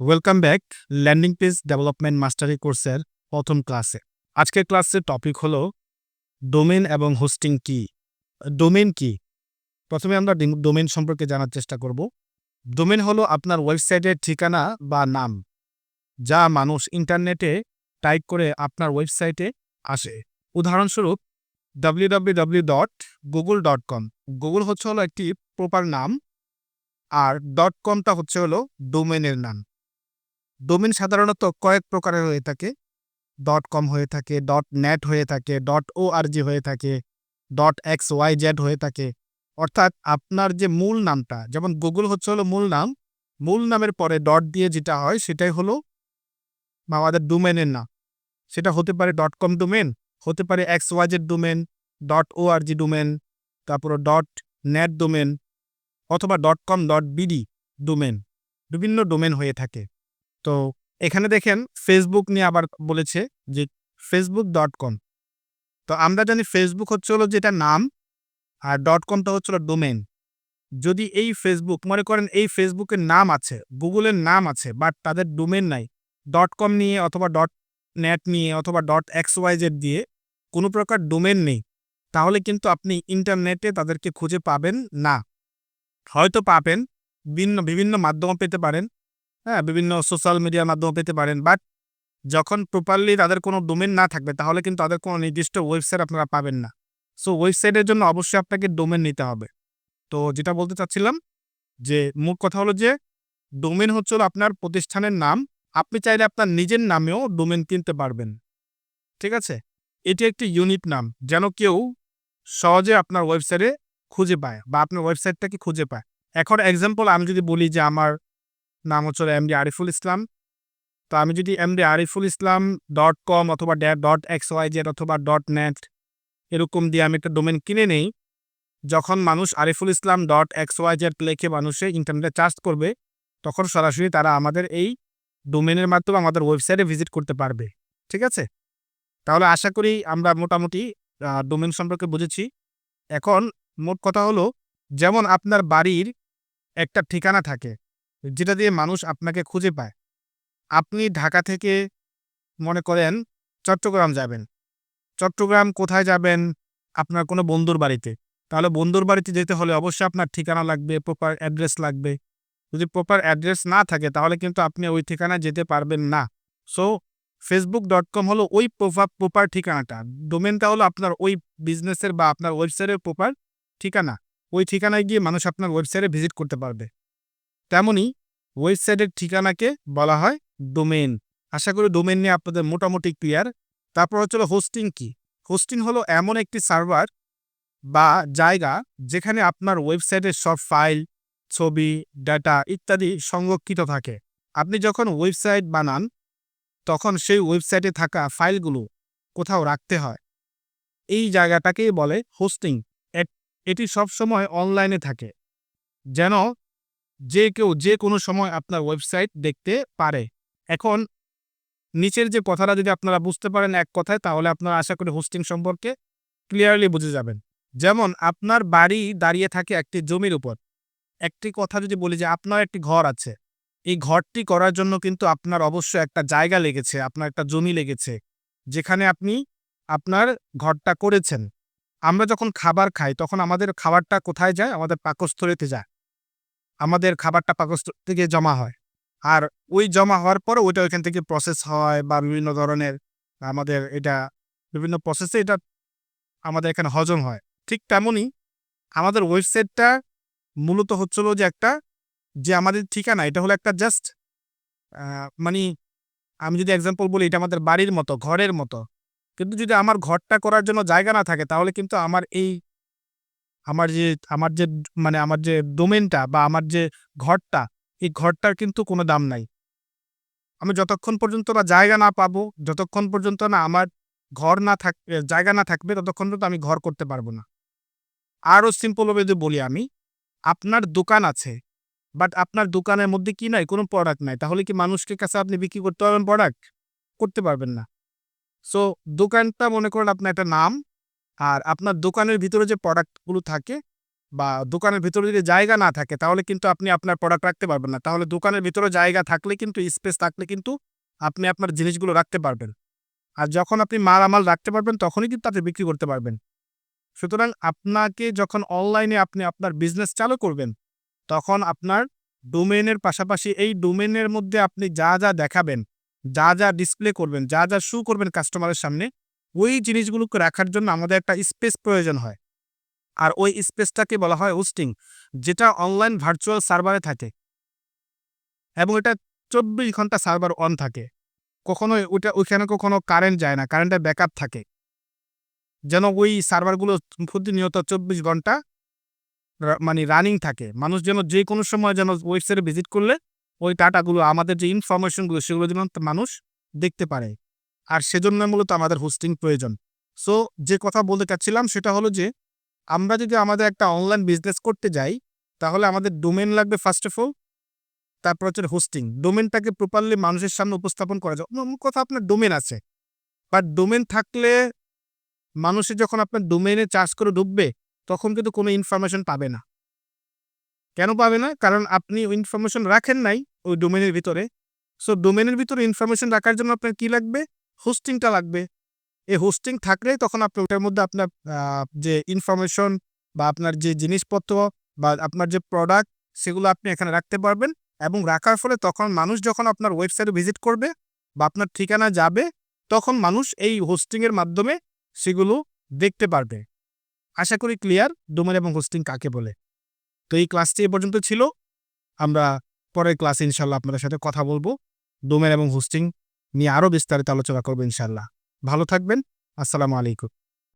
Welcome back landing page development mastery কোর্সের প্রথম ক্লাসে আজকের ক্লাসের টপিক হলো ডোমেন এবং হোস্টিং কি? ডোমেন কি? প্রথমে আমরা ডোমেন সম্পর্কে জানার চেষ্টা করব। ডোমেন হলো আপনার ওয়েবসাইটের ঠিকানা বা নাম, যা মানুষ ইন্টারনেটে টাইপ করে আপনার ওয়েবসাইটে আসে। উদাহরণস্বরূপ W W dot Google dot com Google হচ্ছে হলো একটি প্রপার নাম, আর ডট কমটা হচ্ছে হলো ডোমেনের নাম। ডোমেন সাধারণত কয়েক প্রকারের হয়ে থাকে। ডট কম হয়ে থাকে, ডট নেট হয়ে থাকে, ডট ও হয়ে থাকে, ডট এক্স ওয়াই জেড হয়ে থাকে। অর্থাৎ আপনার যে মূল নামটা, যেমন গুগল হচ্ছে হলো মূল নাম, মূল নামের পরে ডট দিয়ে যেটা হয় সেটাই হলো আমাদের ডোমেনের নাম। সেটা হতে পারে ডট কম ডোমেন হতে পারে X ওয়াইজের domain dot O R G domain তারপর ডট নেট ডোমেন অথবা dot com dot BD domain বিভিন্ন ডোমেন হয়ে থাকে। তো এখানে দেখেন ফেসবুক নিয়ে আবার বলেছে যে ফেসবুক ডট কম তো আমরা জানি ফেসবুক হচ্ছে হলো যেটা নাম আর. ডট কমটা হচ্ছে হলো ডোমেন যদি এই ফেসবুক মনে করেন এই ফেসবুকের নাম আছে গুগলের নাম আছে বাট তাদের ডোমেন নাই ডট কম নিয়ে অথবা. ডট নেট নিয়ে অথবা. ডট এক্স ওয়াইজেড দিয়ে কোনো প্রকার ডোমেন নেই, তাহলে কিন্তু আপনি ইন্টারনেটে তাদেরকে খুঁজে পাবেন না। হয়তো পাবেন, ভিন্ন, বিভিন্ন মাধ্যমে পেতে পারেন হ্যাঁ বিভিন্ন সোশ্যাল মিডিয়ার মাধ্যমে পেতে পারেন। বাট যখন প্রপারলি তাদের কোনো ডোমেন না থাকবে, তাহলে কিন্তু তাদের কোনো নির্দিষ্ট ওয়েবসাইট আপনারা পাবেন না। সো ওয়েবসাইটের জন্য অবশ্যই আপনাকে ডোমেন নিতে হবে। তো যেটা বলতে চাচ্ছিলাম, যে মূল কথা হলো যে ডোমেন হচ্ছে আপনার প্রতিষ্ঠানের নাম। আপনি চাইলে আপনার নিজের নামেও ডোমেন কিনতে পারবেন। ঠিক আছে? এটি একটি ইউনিট নাম, যেন কেউ সহজে আপনার ওয়েবসাইটে খুঁজে পায় বা আপনার ওয়েবসাইটটাকে খুঁজে পায়। এখন এক্সাম্পল আমি যদি বলি যে আমার নাম হচ্ছে এমডি আরিফুল ইসলাম। তো আমি যদি MD Ariful Islam dot com অথবা dot dot X Y Z অথবা ডট নেট এরকম দিয়ে আমি একটা ডোমেন কিনে নেই, যখন মানুষ Ariful Islam dot X Y Z লেখে মানুষে ইন্টারনেটে চার্জ করবে, তখন সরাসরি তারা আমাদের এই ডোমেনের মাধ্যমে আমাদের ওয়েবসাইটে ভিজিট করতে পারবে। ঠিক আছে? তাহলে আশা করি আমরা মোটামুটি ডোমেন সম্পর্কে বুঝেছি। এখন মোট কথা হলো, যেমন আপনার বাড়ির একটা ঠিকানা থাকে যেটা দিয়ে মানুষ আপনাকে খুঁজে পায়। আপনি ঢাকা থেকে মনে করেন চট্টগ্রাম যাবেন। চট্টগ্রাম কোথায় যাবেন? আপনার কোনো বন্ধুর বাড়িতে। তাহলে বন্ধুর বাড়িতে যেতে হলে অবশ্যই আপনার ঠিকানা লাগবে প্রপার অ্যাড্রেস লাগবে। যদি প্রপার অ্যাড্রেস না থাকে, তাহলে কিন্তু আপনি ওই ঠিকানায় যেতে পারবেন না। সো ফেসবুক ডট কম হলো ওই প্রভাব প্রপার ঠিকানাটা। ডোমেনটা হলো আপনার ওই বিজনেসের বা আপনার ওয়েবসাইটের প্রপার ঠিকানা। ওই ঠিকানায় গিয়ে মানুষ আপনার ওয়েবসাইটে ভিজিট করতে পারবে। তেমনি ওয়েবসাইটের ঠিকানাকে বলা হয় ডোমেন আশা করি ডোমেন নিয়ে আপনাদের মোটামুটি ক্লিয়ার। তারপর হচ্ছিল হোস্টিং কি? হোস্টিং হলো এমন একটি সার্ভার বা জায়গা যেখানে আপনার ওয়েবসাইটের সব ফাইল, ছবি, ডাটা ইত্যাদি সংরক্ষিত থাকে। আপনি যখন ওয়েবসাইট বানান, তখন সেই ওয়েবসাইটে থাকা ফাইলগুলো কোথাও রাখতে হয়। এই জায়গাটাকেই বলে হোস্টিং। এটি সবসময় অনলাইনে থাকে। যেন যে কেউ যে কোনো সময় আপনার ওয়েবসাইট দেখতে পারে। এখন নিচের যে কথাটা যদি আপনারা বুঝতে পারেন এক কথায়, তাহলে আপনারা আশা করি হোস্টিং সম্পর্কে ক্লিয়ারলি বুঝে যাবেন। যেমন, আপনার বাড়ি দাঁড়িয়ে থাকে একটি জমির উপর। একটি কথা যদি বলি যে, আপনার একটি ঘর আছে। এই ঘরটি করার জন্য কিন্তু আপনার অবশ্যই একটা জায়গা লেগেছে, আপনার একটা জমি লেগেছে, যেখানে আপনি আপনার ঘরটা করেছেন। আমরা যখন খাবার খাই, তখন আমাদের খাবারটা কোথায় যায়? আমাদের পাকস্থলীতে যায়। আমাদের খাবারটা পাকস্থ থেকে জমা হয়। আর ওই জমা হওয়ার পরে ওইটা ওইখান থেকে প্রসেস হয় বা বিভিন্ন ধরনের আমাদের এটা বিভিন্ন প্রসেসে এটা আমাদের এখানে হজম হয়। ঠিক তেমনই আমাদের ওয়েবসাইটটা মূলত হচ্ছিল যে একটা যে আমাদের ঠিকানা, এটা হলো একটা জাস্ট মানে আমি যদি এক্সাম্পল বলি, এটা আমাদের বাড়ির মতো, ঘরের মতো। কিন্তু যদি আমার ঘরটা করার জন্য জায়গা না থাকে, তাহলে কিন্তু আমার এই আমার যে আমার যে মানে আমার যে ডোমেনটা বা আমার যে ঘরটা, এই ঘরটার কিন্তু কোনো দাম নাই। আমি যতক্ষণ পর্যন্ত না জায়গা না পাবো, যতক্ষণ পর্যন্ত না আমার ঘর না থাক জায়গা না থাকবে, ততক্ষণ পর্যন্ত আমি ঘর করতে পারব না। আরও সিম্পলভাবে যদি বলি আমি, আপনার দোকান আছে বাট আপনার দোকানের মধ্যে কি নাই, কোনো প্রোডাক্ট নাই, তাহলে কি মানুষকে কাছে আপনি বিক্রি করতে পারবেন প্রোডাক্ট করতে পারবেন না। সো দোকানটা মনে করেন আপনার একটা নাম আর আপনার দোকানের ভিতরে যে প্রোডাক্টগুলো থাকে বা দোকানের ভিতরে যদি জায়গা না থাকে, তাহলে কিন্তু আপনি আপনার প্রোডাক্ট রাখতে পারবেন না। তাহলে দোকানের ভিতরে জায়গা থাকলে কিন্তু স্পেস থাকলে কিন্তু আপনি আপনার জিনিসগুলো রাখতে পারবেন। আর যখন আপনি মালামাল রাখতে পারবেন, তখনই কিন্তু আপনি বিক্রি করতে পারবেন। সুতরাং আপনাকে যখন অনলাইনে আপনি আপনার বিজনেস চালু করবেন, তখন আপনার ডোমেনের পাশাপাশি এই ডোমেনের মধ্যে আপনি যা যা দেখাবেন, যা যা ডিসপ্লে করবেন, যা যা শু করবেন কাস্টমারের সামনে ওই জিনিসগুলোকে রাখার জন্য আমাদের একটা স্পেস প্রয়োজন হয়। আর ওই স্পেসটাকে বলা হয় হোস্টিং, যেটা অনলাইন ভার্চুয়াল সার্ভারে থাকে। এবং এটা চব্বিশ ঘণ্টা সার্ভার অন থাকে। কখনো ওটা ওইখানে কখনো কারেন্ট যায় না, কারেন্টের ব্যাকআপ থাকে। যেন ওই সার্ভারগুলো প্রতিনিয়ত চব্বিশ ঘণ্টা মানে রানিং থাকে। মানুষ যেন যে কোনো সময় যেন ওয়েবসাইটে ভিজিট করলে ওই ডাটাগুলো, আমাদের যে ইনফরমেশনগুলো, সেগুলো যেন মানুষ দেখতে পারে। আর সেজন্য মূলত আমাদের হোস্টিং প্রয়োজন। সো যে কথা বলতে চাচ্ছিলাম সেটা হলো যে, আমরা যদি আমাদের একটা অনলাইন বিজনেস করতে যাই, তাহলে আমাদের ডোমেন লাগবে ফার্স্ট অফ অল তারপর হচ্ছে হোস্টিং ডোমেনটাকে প্রপারলি মানুষের সামনে উপস্থাপন করা যায়। অন্য কথা আপনার ডোমেন আছে। বাট ডোমেন থাকলে মানুষে যখন আপনার ডোমেনে চার্জ করে ঢুকবে, তখন কিন্তু কোনো ইনফরমেশন পাবে না। কেন পাবে না? কারণ আপনি ওই ইনফরমেশন রাখেন নাই ওই ডোমেনের ভিতরে। সো ডোমেনের ভিতরে ইনফরমেশন রাখার জন্য আপনার কি লাগবে? হোস্টিংটা লাগবে। এই হোস্টিং থাকলে তখন আপনি ওটার মধ্যে আপনার যে ইনফরমেশন বা আপনার যে জিনিসপত্র বা আপনার যে প্রোডাক্ট সেগুলো আপনি এখানে রাখতে পারবেন এবং রাখার ফলে তখন মানুষ যখন আপনার ওয়েবসাইটে ভিজিট করবে বা আপনার ঠিকানা যাবে, তখন মানুষ এই হোস্টিংয়ের মাধ্যমে সেগুলো দেখতে পারবে। আশা করি ক্লিয়ার ডোমেন এবং হোস্টিং কাকে বলে? তো এই ক্লাসটি এ পর্যন্ত ছিল। আমরা পরের ক্লাসে ইনশাল্লাহ আপনাদের সাথে কথা বলব। ডোমেন এবং হোস্টিং নিয়ে আরও বিস্তারিত আলোচনা করব ইনশাল্লাহ ভালো থাকবেন। আসসালামু আলাইকুম।